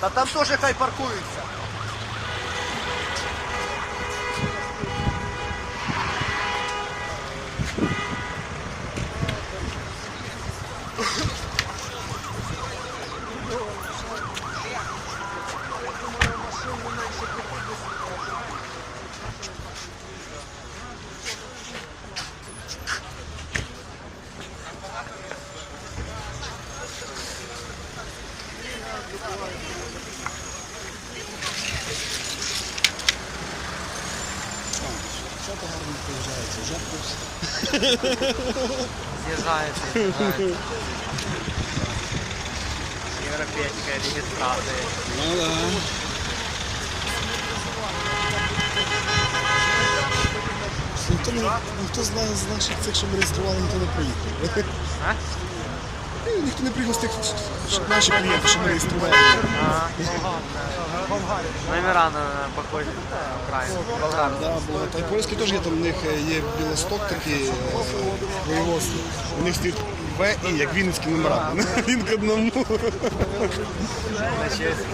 Та там теж хай паркуються. Що то гарно приїжджається, вже З'їжджається, з'їжджається. Європейська реєстрація. Ну да. Ніхто, не, ніхто з, нас- з наших цих, що ми реєстрували, ніхто не приїхав. А? Ні, Ніхто не приїхав з тих що наші клієнти, що ми реєстрували. Номера на. Та й польські теж є, там у них е, є білосток такий е, воєводство. У них стоїть В і як вінницькі номера. Він к одному. На честь.